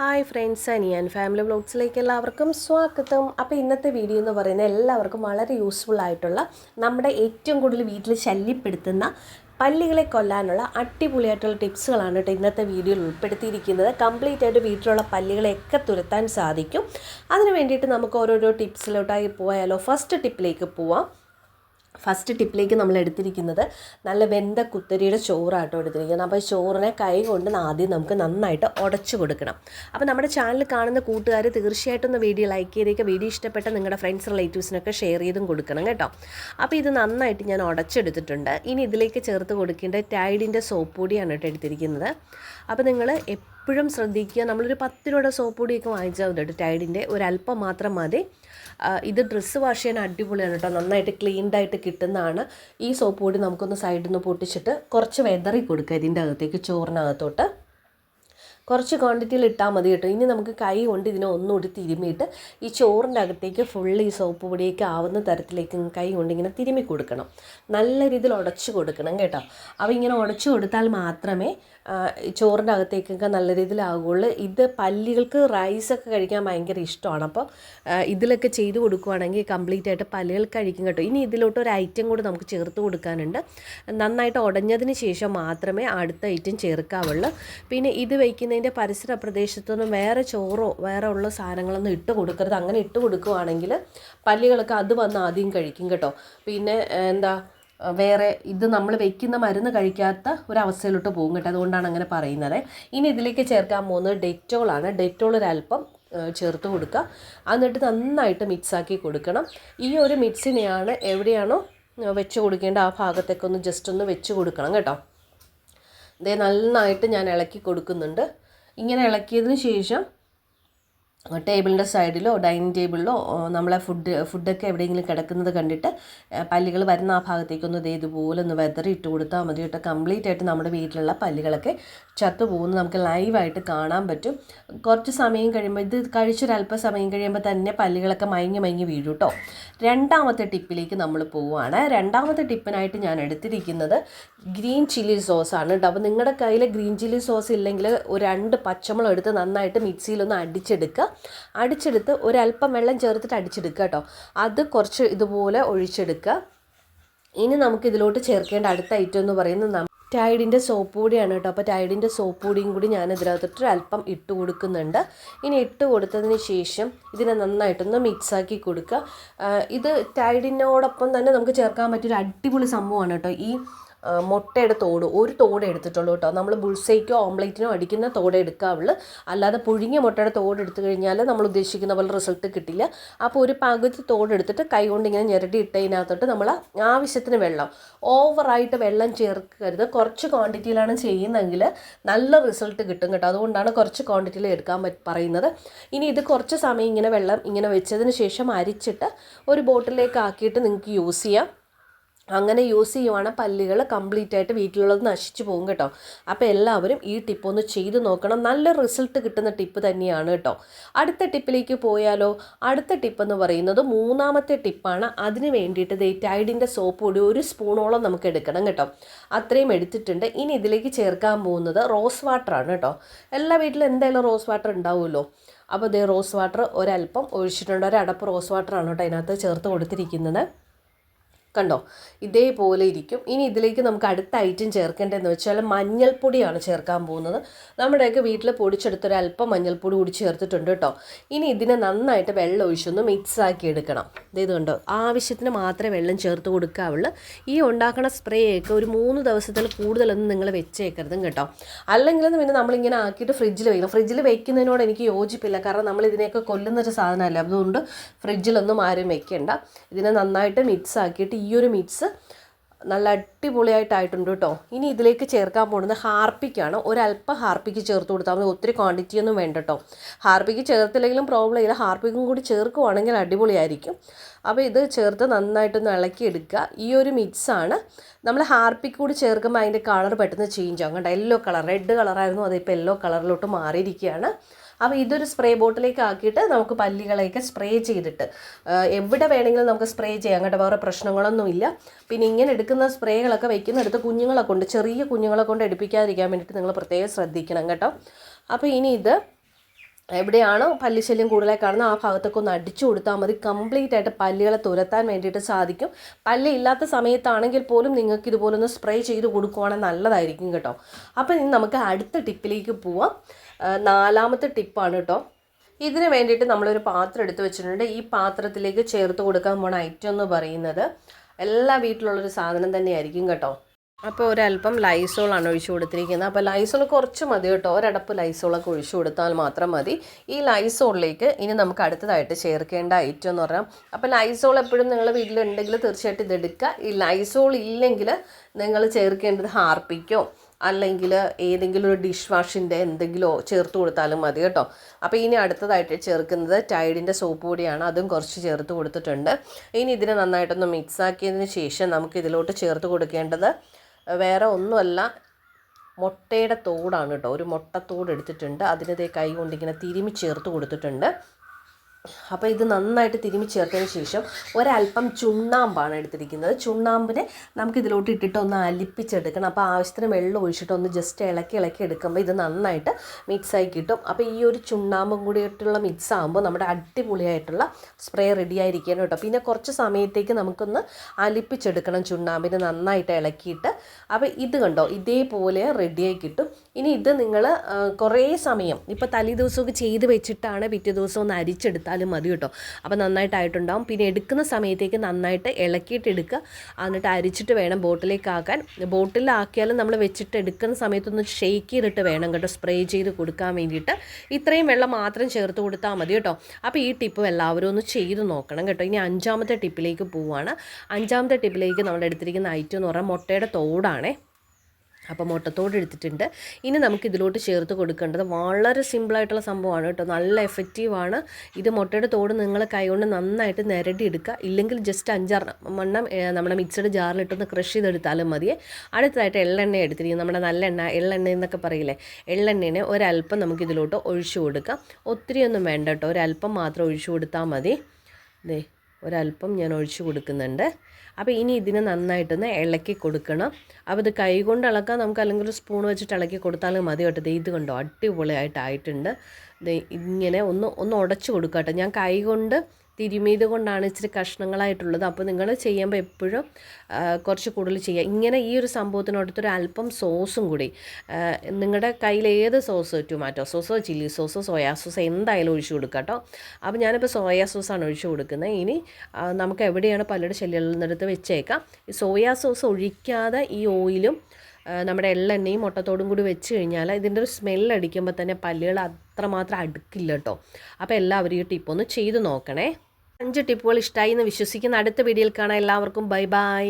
Hi friends ഞാൻ family വ്ലോഗ്സിലേക്ക് എല്ലാവർക്കും സ്വാഗതം. അപ്പോൾ ഇന്നത്തെ വീഡിയോ എന്ന് പറയുന്നത് എല്ലാവർക്കും വളരെ യൂസ്ഫുൾ ആയിട്ടുള്ള നമ്മുടെ ഏറ്റവും കൂടുതൽ വീട്ടിൽ ശല്യപ്പെടുത്തുന്ന പല്ലികളെ കൊല്ലാനുള്ള അടിപൊളിയായിട്ടുള്ള ടിപ്സുകളാണ് കേട്ടോ ഇന്നത്തെ വീഡിയോയിൽ ഉൾപ്പെടുത്തിയിരിക്കുന്നത്. കംപ്ലീറ്റ് ആയിട്ട് വീട്ടിലുള്ള പല്ലികളെയൊക്കെ തുരത്താൻ സാധിക്കും. അതിന് വേണ്ടിയിട്ട് നമുക്ക് ഓരോരോ ടിപ്സിലോട്ടായി പോയാലോ. ഫസ്റ്റ് ടിപ്പിലേക്ക് പോവാം. ഫസ്റ്റ് ടിപ്പിലേക്ക് നമ്മൾ എടുത്തിരിക്കുന്നത് നല്ല വെന്ത കുത്തരിയുടെ ചോറാട്ടോ എടുത്തിരിക്കുന്നത്. അപ്പോൾ ചോറിനെ കൈ കൊണ്ട് ആദ്യം നമുക്ക് നന്നായിട്ട് ഉടച്ചു കൊടുക്കണം. അപ്പോൾ നമ്മുടെ ചാനൽ കാണുന്ന കൂട്ടുകാർ തീർച്ചയായിട്ടും ഒന്ന് വീഡിയോ ലൈക്ക് ചെയ്തേക്കുക വീഡിയോ ഇഷ്ടപ്പെട്ട നിങ്ങളുടെ ഫ്രണ്ട്സ് റിലേറ്റീവ്സിനൊക്കെ ഷെയർ ചെയ്തും കൊടുക്കണം കേട്ടോ. അപ്പോൾ ഇത് നന്നായിട്ട് ഞാൻ ഉടച്ചെടുത്തിട്ടുണ്ട്. ഇനി ഇതിലേക്ക് ചേർത്ത് കൊടുക്കേണ്ട ടൈഡിന്റെ സോപ്പ് പൊടിയാണ് കേട്ടോ എടുത്തിരിക്കുന്നത്. അപ്പോൾ നിങ്ങൾ എപ്പോഴും ശ്രദ്ധിക്കുക. നമ്മളൊരു പത്ത് രൂപയുടെ സോപ്പ് പൊടിയൊക്കെ വാങ്ങിച്ചാൽ മതി കേട്ടോ. ടൈഡിന്റെ ഒരല്പം മാത്രം മതി. ഇത് ഡ്രസ്സ് വാഷ് ചെയ്യാൻ അടിപൊളിയാണ് കേട്ടോ. നന്നായിട്ട് ക്ലീൻഡായിട്ട് കിട്ടുന്നതാണ്. ഈ സോപ്പ് പൊടി നമുക്കൊന്ന് സൈഡിൽ നിന്ന് പൊട്ടിച്ചിട്ട് കുറച്ച് വെതറി കൊടുക്കുക ഇതിന്റെ അകത്തേക്ക് ചോറിനകത്തോട്ട്. കുറച്ച് ക്വാണ്ടിറ്റിയിൽ ഇട്ടാൽ മതി കേട്ടോ. ഇനി നമുക്ക് കൈ കൊണ്ട് ഇതിനെ ഒന്നുകൂടി തിരുമിയിട്ട് ഈ ചോറിന്റെ അകത്തേക്ക് ഫുള്ള് ഈ സോപ്പ് പൊടിയൊക്കെ ആവുന്ന തരത്തിലേക്ക് കൈ കൊണ്ട് ഇങ്ങനെ തിരുമി കൊടുക്കണം. നല്ല രീതിയിൽ ഉടച്ചു കൊടുക്കണം കേട്ടോ. അപ്പോൾ ഇങ്ങനെ ഉടച്ചു കൊടുത്താൽ മാത്രമേ ചോറിന്റെ അകത്തേക്കൊക്കെ നല്ല രീതിയിലാകുള്ളൂ. ഇത് പല്ലികൾക്ക് റൈസൊക്കെ കഴിക്കാൻ ഭയങ്കര ഇഷ്ടമാണ്. അപ്പോൾ ഇതിലൊക്കെ ചെയ്ത് കൊടുക്കുവാണെങ്കിൽ കംപ്ലീറ്റ് ആയിട്ട് പല്ലുകൾ കഴിക്കും കേട്ടോ. ഇനി ഇതിലോട്ട് ഒരു ഐറ്റം കൂടി നമുക്ക് ചേർത്ത് കൊടുക്കാനുണ്ട്. നന്നായിട്ട് ഉടഞ്ഞതിന് ശേഷം മാത്രമേ അടുത്ത ഐറ്റം ചേർക്കാവുള്ളൂ. പിന്നെ ഇത് വയ്ക്കുന്നതിന്റെ പരിസര പ്രദേശത്തൊന്നും വേറെ ചോറോ വേറെ ഉള്ള സാധനങ്ങളൊന്നും ഇട്ട് കൊടുക്കരുത്. അങ്ങനെ ഇട്ട് കൊടുക്കുവാണെങ്കിൽ പല്ലുകളൊക്കെ അത് വന്ന് ആദ്യം കഴിക്കും കേട്ടോ. പിന്നെ എന്താ വേറെ ഇത് നമ്മൾ വെക്കുന്ന മരുന്ന് കഴിക്കാത്ത ഒരവസ്ഥയിലോട്ട് പോകും കേട്ടോ. അതുകൊണ്ടാണ് അങ്ങനെ പറയുന്നത്. ഇനി ഇതിലേക്ക് ചേർക്കാൻ പോകുന്നത് ഡെറ്റോളാണ് ഡെറ്റോൾ ഒരല്പം ചേർത്ത് കൊടുക്കുക. എന്നിട്ട് നന്നായിട്ട് മിക്സാക്കി കൊടുക്കണം. ഈ ഒരു മിക്സിനെയാണ് എവിടെയാണോ വെച്ച് കൊടുക്കേണ്ട ആ ഭാഗത്തേക്ക് ഒന്ന് ജസ്റ്റ് ഒന്ന് വെച്ച് കൊടുക്കണം കേട്ടോ. ഇതേ നന്നായിട്ട് ഞാൻ ഇളക്കി കൊടുക്കുന്നുണ്ട്. ഇങ്ങനെ ഇളക്കിയതിന് ശേഷം ടേബിളിന്റെ സൈഡിലോ ഡൈനിങ് ടേബിളിലോ നമ്മളെ ഫുഡ് ഫുഡൊക്കെ എവിടെയെങ്കിലും കിടക്കുന്നത് കണ്ടിട്ട് പല്ലികൾ വരുന്ന ആ ഭാഗത്തേക്കൊന്ന് ദേ ഇതുപോലെ ഒന്ന് വെതറി ഇട്ട് കൊടുത്താൽ മതി കേട്ടോ. കംപ്ലീറ്റ് ആയിട്ട് നമ്മുടെ വീട്ടിലുള്ള പല്ലുകളൊക്കെ ചത്തു പോകുന്നത് നമുക്ക് ലൈവായിട്ട് കാണാൻ പറ്റും. കുറച്ച് സമയം കഴിയുമ്പോൾ ഇത് കഴിച്ചൊരല്പ സമയം കഴിയുമ്പോൾ തന്നെ പല്ലുകളൊക്കെ മയങ്ങി മയങ്ങി വീഴും കേട്ടോ. രണ്ടാമത്തെ ടിപ്പിലേക്ക് നമ്മൾ പോവുകയാണ് രണ്ടാമത്തെ ടിപ്പിനായിട്ട് ഞാൻ എടുത്തിരിക്കുന്നത് ഗ്രീൻ ചില്ലി സോസാണ് കേട്ടോ. അപ്പോൾ നിങ്ങളുടെ കയ്യിൽ ഗ്രീൻ ചില്ലി സോസ് ഇല്ലെങ്കിൽ ഒരു രണ്ട് പച്ചമുളക് എടുത്ത് നന്നായിട്ട് മിക്സിയിലൊന്ന് അടിച്ചെടുക്കുക അടിച്ചെടുത്ത് ഒരല്പം വെള്ളം ചേർത്തിട്ട് അടിച്ചെടുക്കുക കേട്ടോ. അത് കുറച്ച് ഇതുപോലെ ഒഴിച്ചെടുക്കുക. ഇനി നമുക്ക് ഇതിലോട്ട് ചേർക്കേണ്ട അടുത്ത ഐറ്റം എന്ന് പറയുന്നത് ടൈഡിന്റെ സോപ്പ് പൊടിയാണ് കേട്ടോ. അപ്പോൾ ടൈഡിന്റെ സോപ്പ് പൊടിയും കൂടി ഞാൻ ഇതിനകത്തിട്ട് അല്പം ഇട്ട് കൊടുക്കുന്നുണ്ട്. ഇനി ഇട്ട് കൊടുത്തതിന് ശേഷം ഇതിനെ നന്നായിട്ടൊന്ന് മിക്സാക്കി കൊടുക്കുക. ഇത് ടൈഡിനോടൊപ്പം തന്നെ നമുക്ക് ചേർക്കാൻ പറ്റിയൊരു അടിപൊളി സംഭവമാണ് കേട്ടോ. ഈ മുട്ടയുടെ തോട് ഒരു തോട് എടുത്തിട്ടുള്ളൂ കേട്ടോ. നമ്മൾ ബുൾസൈക്കോ ഓംലേറ്റിനോ അടിക്കുന്ന തോട് എടുക്കാവുള്ളൂ. അല്ലാതെ പുഴുങ്ങിയ മുട്ടയുടെ തോട് എടുത്തു കഴിഞ്ഞാൽ നമ്മൾ ഉദ്ദേശിക്കുന്ന പോലെ റിസൾട്ട് കിട്ടില്ല. അപ്പോൾ ഒരു പകുതി തോട് എടുത്തിട്ട് കൈ കൊണ്ട് ഇങ്ങനെ ഞെരടി ഇട്ടതിനകത്തോട്ട് നമ്മൾ ആവശ്യത്തിന് വെള്ളം ഓവറായിട്ട് വെള്ളം ചേർക്കരുത്. കുറച്ച് ക്വാണ്ടിറ്റിയിലാണ് ചെയ്യുന്നതെങ്കിൽ നല്ല റിസൾട്ട് കിട്ടും കേട്ടോ. അതുകൊണ്ടാണ് കുറച്ച് ക്വാണ്ടിറ്റിയിൽ എടുക്കാൻ പറയുന്നത്. ഇനി ഇത് കുറച്ച് സമയം ഇങ്ങനെ വെള്ളം ഇങ്ങനെ വെച്ചതിന് ശേഷം അരിച്ചിട്ട് ഒരു ബോട്ടിലേക്ക് ആക്കിയിട്ട് നിങ്ങൾക്ക് യൂസ് ചെയ്യാം. അങ്ങനെ യൂസ് ചെയ്യുവാണെങ്കിൽ പല്ലുകൾ കംപ്ലീറ്റ് ആയിട്ട് വീട്ടിലുള്ളത് നശിച്ചു പോകും കേട്ടോ. അപ്പോൾ എല്ലാവരും ഈ ടിപ്പ് ഒന്ന് ചെയ്ത് നോക്കണം. നല്ല റിസൾട്ട് കിട്ടുന്ന ടിപ്പ് തന്നെയാണ് കേട്ടോ. അടുത്ത ടിപ്പിലേക്ക് പോയാലോ? അടുത്ത ടിപ്പ് എന്ന് പറയുന്നത് മൂന്നാമത്തെ ടിപ്പാണ് അതിന് വേണ്ടിയിട്ട് ദേ ടൈഡിന്റെ സോപ്പ് കൂടി ഒരു സ്പൂണോളം നമുക്ക് എടുക്കണം കേട്ടോ. അത്രയും എടുത്തിട്ടുണ്ട്. ഇനി ഇതിലേക്ക് ചേർക്കാൻ പോകുന്നത് റോസ് വാട്ടറാണ് കേട്ടോ. എല്ലാ വീട്ടിലും എന്തായാലും റോസ് വാട്ടർ ഉണ്ടാവുമല്ലോ. അപ്പോൾ ദേ റോസ് വാട്ടർ ഒരല്പം ഒഴിച്ചിട്ടുണ്ട്. ഒരടപ്പ് റോസ് വാട്ടറാണ് കേട്ടോ അതിനകത്ത് ചേർത്ത് കൊടുത്തിരിക്കുന്നത്. കണ്ടോ? ഇതേപോലെ ഇരിക്കും. ഇനി ഇതിലേക്ക് നമുക്ക് അടുത്ത ഐറ്റം ചേർക്കേണ്ടതെന്ന് വെച്ചാൽ മഞ്ഞൾപ്പൊടിയാണ് ചേർക്കാൻ പോകുന്നത്. നമ്മുടെയൊക്കെ വീട്ടിൽ പൊടിച്ചെടുത്തൊരൽപ്പം മഞ്ഞൾപ്പൊടി കൂടി ചേർത്തിട്ടുണ്ട് കേട്ടോ. ഇനി ഇതിനെ നന്നായിട്ട് വെള്ളം ഒഴിച്ചൊന്ന് മിക്സ് ആക്കി എടുക്കണം. ഇത് കണ്ടോ? ആവശ്യത്തിന് മാത്രമേ വെള്ളം ചേർത്ത് കൊടുക്കാവുള്ളൂ. ഈ ഉണ്ടാക്കണ സ്പ്രേയൊക്കെ ഒരു മൂന്ന് ദിവസത്തിൽ കൂടുതലൊന്നും നിങ്ങൾ വെച്ചേക്കരുതും കേട്ടോ. അല്ലെങ്കിൽ പിന്നെ നമ്മളിങ്ങനെ ആക്കിയിട്ട് ഫ്രിഡ്ജിൽ വയ്ക്കണം ഫ്രിഡ്ജിൽ വെക്കുന്നതിനോട് എനിക്ക് യോജിപ്പില്ല. കാരണം നമ്മൾ ഇതിനെയൊക്കെ കൊല്ലുന്നൊരു സാധനമല്ല? അതുകൊണ്ട് ഫ്രിഡ്ജിലൊന്നും ആരും വെക്കേണ്ട. ഇതിനെ നന്നായിട്ട് മിക്സ് ആക്കിയിട്ട് ഈ ഒരു മിക്സ് നല്ല അടിപൊളിയായിട്ടായിട്ടുണ്ട് കേട്ടോ ഇനി ഇതിലേക്ക് ചേർക്കാൻ പോകുന്നത് ഹാർപ്പിക്കാണ്. ഒരല്പം ഹാർപ്പിക്ക് ചേർത്ത് കൊടുത്താൽ മതി. ഒത്തിരി ക്വാണ്ടിറ്റി ഒന്നും വേണ്ട കേട്ടോ ഹാർപ്പിക്ക് ചേർത്തില്ലെങ്കിലും പ്രോബ്ലം ഇല്ല. ഹാർപ്പിക്കും കൂടി ചേർക്കുവാണെങ്കിൽ അടിപൊളിയായിരിക്കും. അപ്പോൾ ഇത് ചേർത്ത് നന്നായിട്ടൊന്ന് ഇളക്കിയെടുക്കുക. ഈ ഒരു മിക്സാണ് നമ്മൾ ഹാർപ്പിക്ക് കൂടി ചേർക്കുമ്പോൾ അതിന്റെ കളർ പെട്ടെന്ന് ചേഞ്ച് ആകും കേട്ടോ യെല്ലോ കളർ റെഡ് കളറായിരുന്നു അതിപ്പോൾ യെല്ലോ കളറിലോട്ട് മാറിയിരിക്കുകയാണ്. അപ്പോൾ ഇതൊരു സ്പ്രേ ബോട്ടിലേക്ക് ആക്കിയിട്ട് നമുക്ക് പല്ലികളെയൊക്കെ സ്പ്രേ ചെയ്തിട്ട് എവിടെ വേണമെങ്കിലും നമുക്ക് സ്പ്രേ ചെയ്യാം അങ്ങോട്ട് വേറെ പ്രശ്നങ്ങളൊന്നുമില്ല പിന്നെ ഇങ്ങനെ എടുക്കുന്ന സ്പ്രേകളൊക്കെ വെക്കുന്നിടത്ത് കുഞ്ഞുങ്ങളെ കൊണ്ട് ചെറിയ കുഞ്ഞുങ്ങളെ കൊണ്ട് എടുപ്പിക്കാതിരിക്കാൻ വേണ്ടിയിട്ട് നിങ്ങൾ പ്രത്യേകം ശ്രദ്ധിക്കണം കേട്ടോ. അപ്പോൾ ഇനി ഇത് എവിടെയാണോ പല്ലിശല്യം കൂടുതലായി കാണുന്നത് ആ ഭാഗത്തൊക്കെ ഒന്ന് അടിച്ചു കൊടുത്താൽ മതി. കംപ്ലീറ്റ് ആയിട്ട് പല്ലുകളെ തുരത്താൻ വേണ്ടിയിട്ട് സാധിക്കും. പല്ല് ഇല്ലാത്ത സമയത്താണെങ്കിൽ പോലും നിങ്ങൾക്ക് ഇതുപോലൊന്ന് സ്പ്രേ ചെയ്ത് കൊടുക്കുവാണെങ്കിൽ നല്ലതായിരിക്കും കേട്ടോ. അപ്പോൾ ഇനി നമുക്ക് അടുത്ത ടിപ്പിലേക്ക് പോവാം. നാലാമത്തെ ടിപ്പാണ് കേട്ടോ. ഇതിന് വേണ്ടിയിട്ട് നമ്മളൊരു പാത്രം എടുത്ത് വെച്ചിട്ടുണ്ട്. ഈ പാത്രത്തിലേക്ക് ചേർത്ത് കൊടുക്കാൻ പോണ ഐറ്റം എന്ന് പറയുന്നത് എല്ലാ വീട്ടിലുള്ളൊരു സാധനം തന്നെയായിരിക്കും കേട്ടോ. അപ്പോൾ ഒരല്പം ലൈസോളാണ് ഒഴിച്ചു കൊടുത്തിരിക്കുന്നത്. അപ്പോൾ ലൈസോൾ കുറച്ച് മതി കേട്ടോ. ഒരടപ്പ് ലൈസോളൊക്കെ ഒഴിച്ചു കൊടുത്താൽ മാത്രം മതി. ഈ ലൈസോളിലേക്ക് ഇനി നമുക്ക് അടുത്തതായിട്ട് ചേർക്കേണ്ട ഐറ്റം എന്ന് പറഞ്ഞാൽ അപ്പോൾ ലൈസോൾ എപ്പോഴും നിങ്ങളുടെ വീട്ടിലുണ്ടെങ്കിൽ തീർച്ചയായിട്ടും ഇതെടുക്കുക ഈ ലൈസോൾ ഇല്ലെങ്കിൽ നിങ്ങൾ ചേർക്കേണ്ടത് ഹാർപ്പിക്കോ? അല്ലെങ്കിൽ ഏതെങ്കിലും ഒരു ഡിഷ് വാഷിന്റെ എന്തെങ്കിലുമോ ചേർത്ത് കൊടുത്താലും മതി കേട്ടോ. അപ്പോൾ ഇനി അടുത്തതായിട്ട് ചേർക്കുന്നത് ടൈഡിന്റെ സോപ്പ് പൊടിയാണ്. അതും കുറച്ച് ചേർത്ത് കൊടുത്തിട്ടുണ്ട്. ഇനി ഇതിനെ നന്നായിട്ടൊന്ന് മിക്സ് ആക്കിയതിന് ശേഷം നമുക്ക് ഇതിലോട്ട് ചേർത്ത് കൊടുക്കേണ്ടത് വേറെ ഒന്നുമല്ല മുട്ടയുടെ തോടാണ് കേട്ടോ. ഒരു മുട്ടത്തോട് എടുത്തിട്ടുണ്ട്. അതിനതേ കൈ കൊണ്ടിങ്ങനെ തിരുമി ചേർത്ത് കൊടുത്തിട്ടുണ്ട്. അപ്പോൾ ഇത് നന്നായിട്ട് തിരുമി ചേർത്തതിന് ശേഷം ഒരല്പം ചുണ്ണാമ്പാണ് എടുത്തിരിക്കുന്നത്. ചുണ്ണാമ്പിനെ നമുക്ക് ഇതിലോട്ട് ഇട്ടിട്ട് ഒന്ന് അലിപ്പിച്ചെടുക്കണം. അപ്പോൾ ആവശ്യത്തിന് വെള്ളം ഒഴിച്ചിട്ട് ഒന്ന് ജസ്റ്റ് ഇളക്കി ഇളക്കി എടുക്കുമ്പോൾ ഇത് നന്നായിട്ട് മിക്സായി കിട്ടും. അപ്പോൾ ഈ ഒരു ചുണ്ണാമ്പും കൂടിയിട്ടുള്ള മിക്സ് ആകുമ്പോൾ നമ്മുടെ അടിപൊളിയായിട്ടുള്ള സ്പ്രേ റെഡി ആയിരിക്കണം കേട്ടോ. പിന്നെ കുറച്ച് സമയത്തേക്ക് നമുക്കൊന്ന് അലിപ്പിച്ചെടുക്കണം ചുണ്ണാമ്പിനെ നന്നായിട്ട് ഇളക്കിയിട്ട്. അപ്പോൾ ഇത് കണ്ടോ ഇതേപോലെ റെഡിയായി കിട്ടും. ഇനി ഇത് നിങ്ങൾ കുറേ സമയം ഇപ്പോൾ തലേ ദിവസമൊക്കെ ചെയ്ത് വെച്ചിട്ടാണ് പിറ്റേ ദിവസം ഒന്ന് അരിച്ചെടുത്താലും മതി കേട്ടോ. അപ്പോൾ നന്നായിട്ടായിട്ടുണ്ടാവും പിന്നെ എടുക്കുന്ന സമയത്തേക്ക് നന്നായിട്ട് ഇളക്കിയിട്ട് എടുക്കുക. എന്നിട്ട് അരിച്ചിട്ട് വേണം ബോട്ടിലേക്ക് ആക്കാൻ. ബോട്ടിലാക്കിയാലും നമ്മൾ വെച്ചിട്ട് എടുക്കുന്ന സമയത്തൊന്ന് ഷെയ്ക്ക് ചെയ്തിട്ട് വേണം കേട്ടോ. സ്പ്രേ ചെയ്ത് കൊടുക്കാൻ വേണ്ടിയിട്ട്. ഇത്രയും വെള്ളം മാത്രം ചേർത്ത് കൊടുത്താൽ മതി കേട്ടോ. അപ്പോൾ ഈ ടിപ്പ് എല്ലാവരും ഒന്ന് ചെയ്ത് നോക്കണം കേട്ടോ. ഇനി അഞ്ചാമത്തെ ടിപ്പിലേക്ക് പോവുകയാണ് അഞ്ചാമത്തെ ടിപ്പിലേക്ക് നമ്മൾ എടുത്തിരിക്കുന്ന ഐറ്റം എന്ന് പറഞ്ഞാൽ മുട്ടയുടെ തോടാണേ. അപ്പോൾ മുട്ടത്തോട് എടുത്തിട്ടുണ്ട്. ഇനി നമുക്ക് ഇതിലോട്ട് ചേർത്ത് കൊടുക്കേണ്ടത് വളരെ സിമ്പിളായിട്ടുള്ള സംഭവമാണ് കേട്ടോ. നല്ല എഫക്റ്റീവാണ് ഇത് മുട്ടയുടെ തോട് നിങ്ങൾ കൈകൊണ്ട് നന്നായിട്ട് നിരടി എടുക്കുക. ഇല്ലെങ്കിൽ ജസ്റ്റ് അഞ്ചാറ് മണ്ണം നമ്മുടെ മിക്സഡ് ജാറിലിട്ടൊന്ന് ക്രഷ് ചെയ്തെടുത്താലും മതിയെ അടുത്തതായിട്ട് എള്ളെണ്ണ എടുത്തിരിക്കും നമ്മുടെ നല്ലെണ്ണ എള്ളെണ്ണ എന്നൊക്കെ പറയില്ലേ? എള്ളെണ്ണേനെ ഒരല്പം നമുക്ക് ഇതിലോട്ട് ഒഴിച്ചു കൊടുക്കാം. ഒത്തിരിയൊന്നും വേണ്ട കേട്ടോ. ഒരല്പം മാത്രം ഒഴിച്ചു കൊടുത്താൽ മതി. ദേ ഒരല്പം ഞാൻ ഒഴിച്ചു കൊടുക്കുന്നുണ്ട്. അപ്പോൾ ഇനി ഇതിനെ നന്നായിട്ടൊന്ന് ഇളക്കി കൊടുക്കണം. അപ്പോൾ ഇത് കൈ കൊണ്ട് ഇളക്കാൻ നമുക്ക് അല്ലെങ്കിൽ ഒരു സ്പൂൺ വെച്ചിട്ട് ഇളക്കി കൊടുത്താലും മതി കേട്ടോ. ഇത് കണ്ടോ അടിപൊളിയായിട്ടായിട്ടുണ്ട്. ദേ ഇങ്ങനെ ഒന്ന് ഒന്ന് ഉടച്ചു കൊടുക്കാം കേട്ടോ ഞാൻ കൈ കൊണ്ട് തിരുമിയത് കൊണ്ടാണ് ഇച്ചിരി കഷ്ണങ്ങളായിട്ടുള്ളത്. അപ്പോൾ നിങ്ങൾ ചെയ്യുമ്പോൾ എപ്പോഴും കുറച്ച് കൂടുതൽ ചെയ്യുക. ഇങ്ങനെ ഈ ഒരു സംഭവത്തിനടുത്തൊരു അല്പം സോസും കൂടി നിങ്ങളുടെ കയ്യിൽ ഏത് സോസ് ടൊമാറ്റോ സോസോ ചില്ലി സോസോ സോയാ സോസ് എന്തായാലും ഒഴിച്ചു കൊടുക്കുക കേട്ടോ. അപ്പോൾ ഞാനിപ്പോൾ സോയാ സോസാണ് ഒഴിച്ചു കൊടുക്കുന്നത്. ഇനി നമുക്ക് എവിടെയാണ് പല്ലുടെ നിന്നെടുത്ത് വെച്ചേക്കാം. ഈ സോയാ സോസ് ഒഴിക്കാതെ ഈ ഓയിലും നമ്മുടെ എള്ളെണ്ണയും മുട്ടത്തോടും കൂടി വെച്ച് കഴിഞ്ഞാൽ ഇതിന്റെ ഒരു സ്മെല്ല് അടിക്കുമ്പോൾ തന്നെ പല്ലുകൾ അത്രമാത്രം അടുക്കില്ല കേട്ടോ. അപ്പോൾ എല്ലാവരും ഈ ടിപ്പൊന്ന് ചെയ്ത് നോക്കണേ. അഞ്ച് ടിപ്പുകൾ ഇഷ്ടമായി എന്ന് വിശ്വസിക്കുന്ന അടുത്ത വീഡിയോയിൽ കാണാം. എല്ലാവർക്കും ബൈ ബൈ.